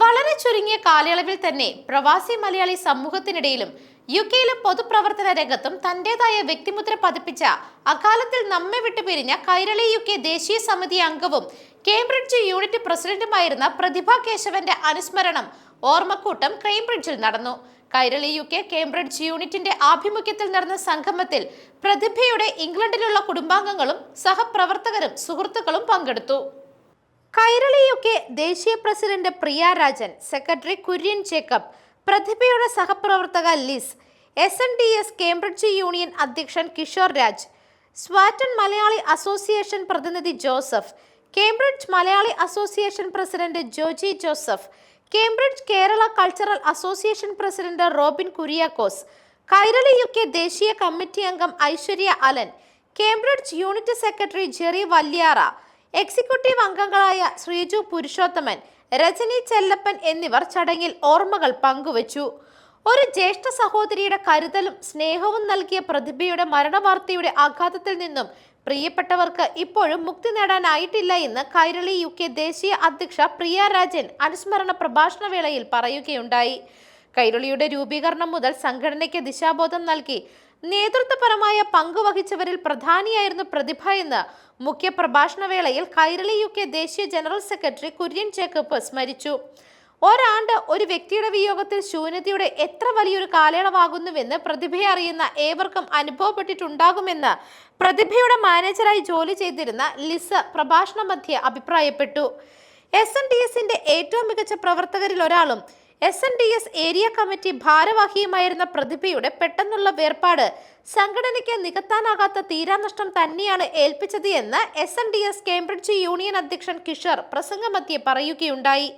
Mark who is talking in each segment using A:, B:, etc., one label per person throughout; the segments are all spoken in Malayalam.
A: വളരെ ചുരുങ്ങിയ കാലയളവിൽ തന്നെ പ്രവാസി മലയാളി സമൂഹത്തിനിടയിലും യു കെയിലെ പൊതുപ്രവർത്തന രംഗത്തും തന്റേതായ വ്യക്തിമുദ്ര പതിപ്പിച്ച അകാലത്തിൽ നമ്മെ വിട്ടുപിരിഞ്ഞ കൈരളി യു കെ ദേശീയ സമിതി അംഗവും കേംബ്രിഡ്ജ് യൂണിറ്റ് പ്രസിഡന്റുമായിരുന്ന പ്രതിഭ കേശവന്റെ അനുസ്മരണം ഓർമ്മക്കൂട്ടം കേംബ്രിഡ്ജിൽ നടന്നു. കൈരളി യു കെ കേംബ്രിഡ്ജ് യൂണിറ്റിന്റെ ആഭിമുഖ്യത്തിൽ നടന്ന സംഗമത്തിൽ പ്രതിഭയുടെ ഇംഗ്ലണ്ടിലുള്ള കുടുംബാംഗങ്ങളും സഹപ്രവർത്തകരും സുഹൃത്തുക്കളും പങ്കെടുത്തു. കൈരളി ദേശീയ president Priya Rajan secretary Kurian Jacob പ്രതിഭയുടെ സഹപ്രവർത്തക Liz S N D S Cambridge union അധ്യക്ഷൻ കിഷോർ രാജ് സ്വാറ്റൺ മലയാളി അസോസിയേഷൻ പ്രതിനിധി Joseph Cambridge Malayali association president Joji Joseph Cambridge Kerala cultural association president Robin Kuriakose Kairali U K ദേശീയ കമ്മിറ്റി അംഗം Aishwarya Alan Cambridge unit secretary Jerry Valyara executive അംഗങ്ങളായ ശ്രീജു പുരുഷോത്തമൻ രജനി ചെല്ലപ്പൻ എന്നിവർ ചടങ്ങിൽ ഓർമ്മകൾ പങ്കുവച്ചു. ഒരു ജ്യേഷ്ഠ സഹോദരിയുടെ കരുതലും സ്നേഹവും നൽകിയ പ്രതിഭയുടെ മരണവാർത്തയുടെ ആഘാതത്തിൽ നിന്നും പ്രിയപ്പെട്ടവർക്ക് ഇപ്പോഴും മുക്തി നേടാനായിട്ടില്ല എന്ന് കൈരളി യു കെ ദേശീയ അധ്യക്ഷ പ്രിയ രാജൻ അനുസ്മരണ പ്രഭാഷണ വേളയിൽ പറയുകയുണ്ടായി. കൈരളിയുടെ രൂപീകരണം മുതൽ സംഘടനയ്ക്ക് ദിശാബോധം നൽകി നേതൃത്വപരമായ പങ്ക് വഹിച്ചവരിൽ പ്രധാനിയായിരുന്നു പ്രതിഭ എന്ന് മുഖ്യ പ്രഭാഷണ വേളയിൽ കൈരളി യു കെ ദേശീയ ജനറൽ സെക്രട്ടറി കുര്യൻ ജേക്കബ് സ്മരിച്ചു ഒരാണ്ട് ഒരു വ്യക്തിയുടെ വിയോഗത്തിൽ ശൂന്യതയുടെ എത്ര വലിയൊരു കാലയളവാകുന്നുവെന്ന് പ്രതിഭയെ അറിയുന്ന ഏവർക്കും അനുഭവപ്പെട്ടിട്ടുണ്ടാകുമെന്ന് പ്രതിഭയുടെ മാനേജറായി ജോലി ചെയ്തിരുന്ന ലിസ പ്രഭാഷണ മധ്യ അഭിപ്രായപ്പെട്ടു എസ് എൻ ഡി എസിന്റെ ഏറ്റവും മികച്ച പ്രവർത്തകരിൽ ഒരാളും S N D S area committee ഭാരവാഹിയുമായിരുന്ന പ്രതിഭയുടെ പെട്ടെന്നുള്ള വേർപാട് സംഘടനയ്ക്ക് നികത്താനാകാത്ത തീരാനഷ്ടം തന്നെയാണ് ഏൽപ്പിച്ചത് എന്ന് S N D S Cambridge union അധ്യക്ഷൻ കിഷർ പ്രസംഗമധ്യേ പറയുകയുണ്ടായി.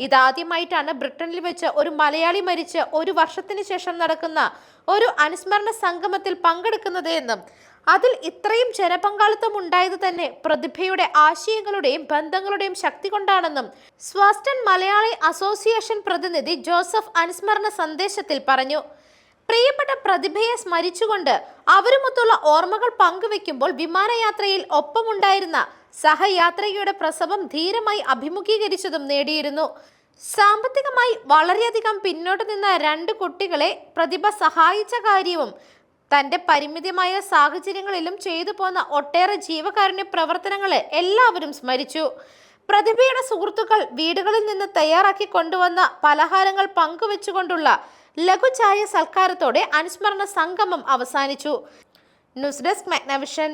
A: ഇതാദ്യമായിട്ടാണ് ബ്രിട്ടനിൽ വെച്ച് ഒരു മലയാളി മരിച്ച് ഒരു വർഷത്തിന് ശേഷം നടക്കുന്ന ഒരു അനുസ്മരണ സംഗമത്തിൽ പങ്കെടുക്കുന്നത് എന്നും അതിൽ ഇത്രയും ജനപങ്കാളിത്തം ഉണ്ടായത് തന്നെ പ്രതിഭയുടെ ആശയങ്ങളുടെയും ബന്ധങ്ങളുടെയും ശക്തി കൊണ്ടാണെന്നും സ്വാസ്റ്റൺ മലയാളി അസോസിയേഷൻ പ്രതിനിധി ജോസഫ് അനുസ്മരണ സന്ദേശത്തിൽ പറഞ്ഞു. പ്രിയപ്പെട്ട പ്രതിഭയെ സ്മരിച്ചുകൊണ്ട് അവരുമൊത്തുള്ള ഓർമ്മകൾ പങ്കുവെക്കുമ്പോൾ വിമാനയാത്രയിൽ ഒപ്പമുണ്ടായിരുന്ന സഹയാത്രികയുടെ പ്രസവം ധീരമായി അഭിമുഖീകരിച്ചതും നേടിയിരുന്നു. സാമ്പത്തികമായി വളരെയധികം പിന്നോട്ട് നിന്ന രണ്ട് കുട്ടികളെ പ്രതിഭ സഹായിച്ച കാര്യവും തന്റെ പരിമിതമായ സാഹചര്യങ്ങളിലും ചെയ്തു പോന്ന ഒട്ടേറെ ജീവകാരുണ്യ പ്രവർത്തനങ്ങളെ എല്ലാവരും സ്മരിച്ചു. പ്രതിഭയുടെ സുഹൃത്തുക്കൾ വീടുകളിൽ നിന്ന് തയ്യാറാക്കി കൊണ്ടുവന്ന പലഹാരങ്ങൾ പങ്കുവെച്ചുകൊണ്ടുള്ള ലഘുചായ സൽക്കാരത്തോടെ അനുസ്മരണ സംഗമം അവസാനിച്ചു. News desk Magnavision.